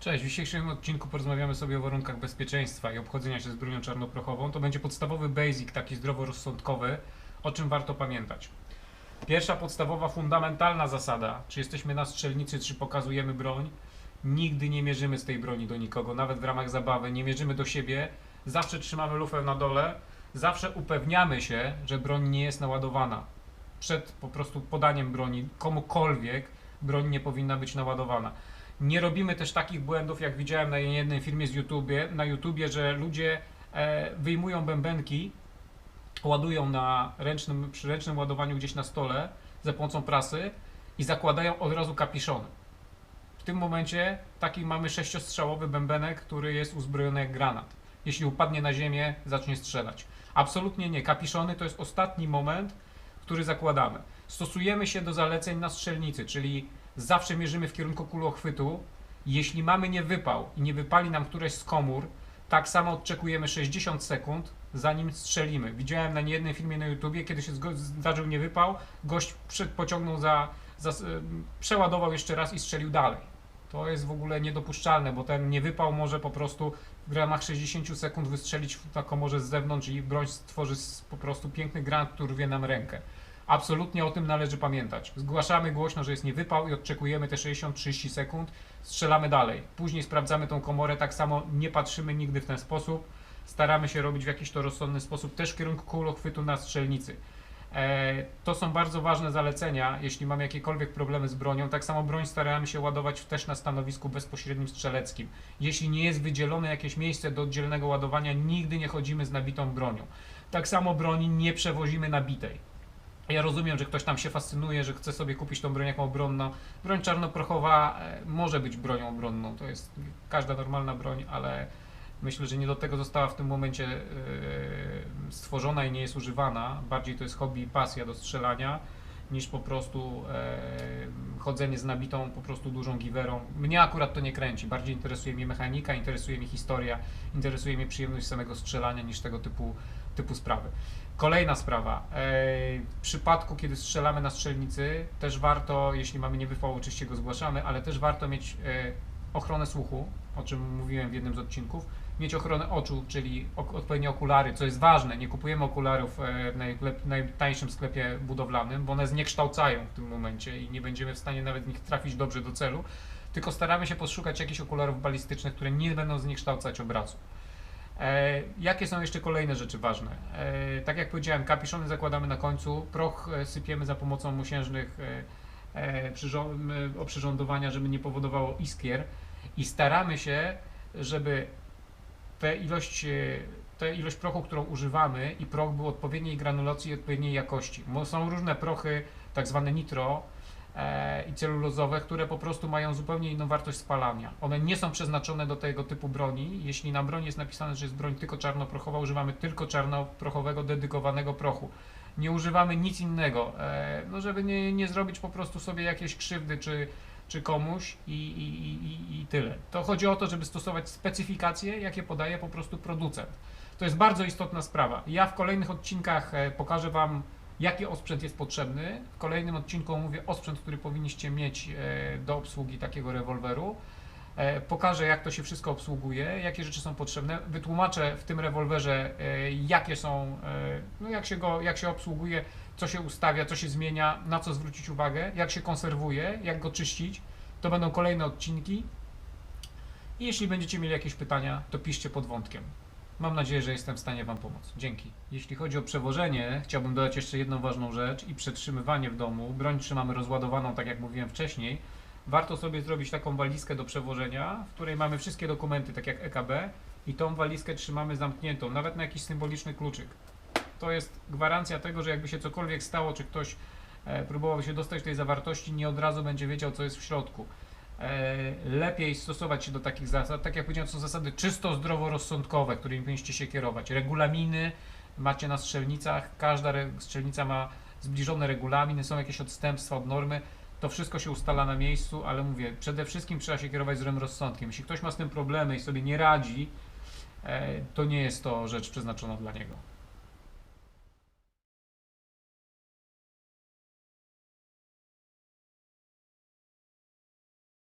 Cześć, w dzisiejszym odcinku porozmawiamy sobie o warunkach bezpieczeństwa i obchodzenia się z bronią czarnoprochową. To będzie podstawowy basic, taki zdroworozsądkowy, o czym warto pamiętać. Pierwsza podstawowa, fundamentalna zasada, czy jesteśmy na strzelnicy, czy pokazujemy broń, nigdy nie mierzymy z tej broni do nikogo, nawet w ramach zabawy, nie mierzymy do siebie, zawsze trzymamy lufę na dole, zawsze upewniamy się, że broń nie jest naładowana. Przed po prostu podaniem broni komukolwiek broń nie powinna być naładowana. Nie robimy też takich błędów, jak widziałem na jednym filmie z YouTubie, na YouTubie, że ludzie e, wyjmują bębenki, ładują na ręcznym, przy ręcznym ładowaniu gdzieś na stole za pomocą prasy i zakładają od razu kapiszony. W tym momencie taki mamy sześciostrzałowy bębenek, który jest uzbrojony jak granat. Jeśli upadnie na ziemię, zacznie strzelać. Absolutnie nie. Kapiszony to jest ostatni moment, który zakładamy. Stosujemy się do zaleceń na strzelnicy, czyli zawsze mierzymy w kierunku kulochwytu. Jeśli mamy niewypał i nie wypali nam któreś z komór, tak samo odczekujemy 60 sekund, zanim strzelimy. Widziałem na niejednym filmie na YouTubie, kiedy się zdarzył niewypał, gość pociągnął za, za, ym, przeładował jeszcze raz i strzelił dalej. To jest w ogóle niedopuszczalne, bo ten niewypał może po prostu w ramach 60 sekund wystrzelić na komorze z zewnątrz i broń stworzy po prostu piękny granat, który rwie nam rękę. Absolutnie o tym należy pamiętać. Zgłaszamy głośno, że jest niewypał i odczekujemy te 60-30 sekund, strzelamy dalej. Później sprawdzamy tą komorę, tak samo nie patrzymy nigdy w ten sposób. Staramy się robić w jakiś to rozsądny sposób, też w kierunku kulochwytu na strzelnicy. E, to są bardzo ważne zalecenia, jeśli mamy jakiekolwiek problemy z bronią. Tak samo broń staramy się ładować też na stanowisku bezpośrednim strzeleckim. Jeśli nie jest wydzielone jakieś miejsce do oddzielnego ładowania, nigdy nie chodzimy z nabitą bronią. Tak samo broni nie przewozimy nabitej. Ja rozumiem, że ktoś tam się fascynuje, że chce sobie kupić tą broń jako obronną. Broń czarnoprochowa e, może być bronią obronną, to jest każda normalna broń, ale myślę, że nie do tego została w tym momencie e, stworzona i nie jest używana. Bardziej to jest hobby i pasja do strzelania, niż po prostu e, chodzenie z nabitą po prostu dużą giwerą. Mnie akurat to nie kręci. Bardziej interesuje mnie mechanika, interesuje mnie historia, interesuje mnie przyjemność samego strzelania niż tego typu, typu sprawy. Kolejna sprawa. E, W przypadku, kiedy strzelamy na strzelnicy, też warto, jeśli mamy niewypał, oczywiście go zgłaszamy, ale też warto mieć e, ochronę słuchu, o czym mówiłem w jednym z odcinków, mieć ochronę oczu, czyli odpowiednie okulary, co jest ważne. Nie kupujemy okularów e, w najtańszym sklepie budowlanym, bo one zniekształcają w tym momencie i nie będziemy w stanie nawet w nich trafić dobrze do celu, tylko staramy się poszukać jakichś okularów balistycznych, które nie będą zniekształcać obrazu. E, jakie są jeszcze kolejne rzeczy ważne? E, tak jak powiedziałem, kapiszony zakładamy na końcu, proch sypiemy za pomocą e, oprzyrządowania, żeby nie powodowało iskier i staramy się, żeby tę ilość, e, tę ilość prochu, którą używamy i proch był odpowiedniej granulacji i odpowiedniej jakości. Bo są różne prochy, tak zwane nitro, e, i celulozowe, które po prostu mają zupełnie inną wartość spalania. One nie są przeznaczone do tego typu broni. Jeśli na broni jest napisane, że jest broń tylko czarnoprochowa, używamy tylko czarnoprochowego, dedykowanego prochu. Nie używamy nic innego, e, no żeby nie, nie zrobić po prostu sobie jakiejś krzywdy czy, czy komuś i, i, i, i- tyle. To chodzi o to, żeby stosować specyfikacje, jakie podaje po prostu producent. To jest bardzo istotna sprawa. Ja w kolejnych odcinkach e, pokażę Wam, jaki osprzęt jest potrzebny. W kolejnym odcinku omówię osprzęt, który powinniście mieć e, do obsługi takiego rewolweru. E, Pokażę, jak to się wszystko obsługuje, jakie rzeczy są potrzebne. Wytłumaczę w tym rewolwerze, e, jakie są, e, no jak się go, jak się obsługuje, co się ustawia, co się zmienia, na co zwrócić uwagę, jak się konserwuje, jak go czyścić. To będą kolejne odcinki. I jeśli będziecie mieli jakieś pytania, to piszcie pod wątkiem. Mam nadzieję, że jestem w stanie Wam pomóc. Dzięki. Jeśli chodzi o przewożenie, chciałbym dodać jeszcze jedną ważną rzecz i przetrzymywanie w domu. Broń trzymamy rozładowaną, tak jak mówiłem wcześniej. Warto sobie zrobić taką walizkę do przewożenia, w której mamy wszystkie dokumenty, tak jak EKB, i tą walizkę trzymamy zamkniętą, nawet na jakiś symboliczny kluczyk. To jest gwarancja tego, że jakby się cokolwiek stało, czy ktoś e, próbował się dostać tej zawartości, nie od razu będzie wiedział, co jest w środku. E, lepiej stosować się do takich zasad. Tak jak powiedziałem, są zasady czysto zdroworozsądkowe, którymi powinniście się kierować. Regulaminy macie na strzelnicach, każda strzelnica ma zbliżone regulaminy, są jakieś odstępstwa od normy. To wszystko się ustala na miejscu, ale mówię, przede wszystkim trzeba się kierować zdrowym rozsądkiem. Jeśli ktoś ma z tym problemy i sobie nie radzi, e, to nie jest to rzecz przeznaczona dla niego.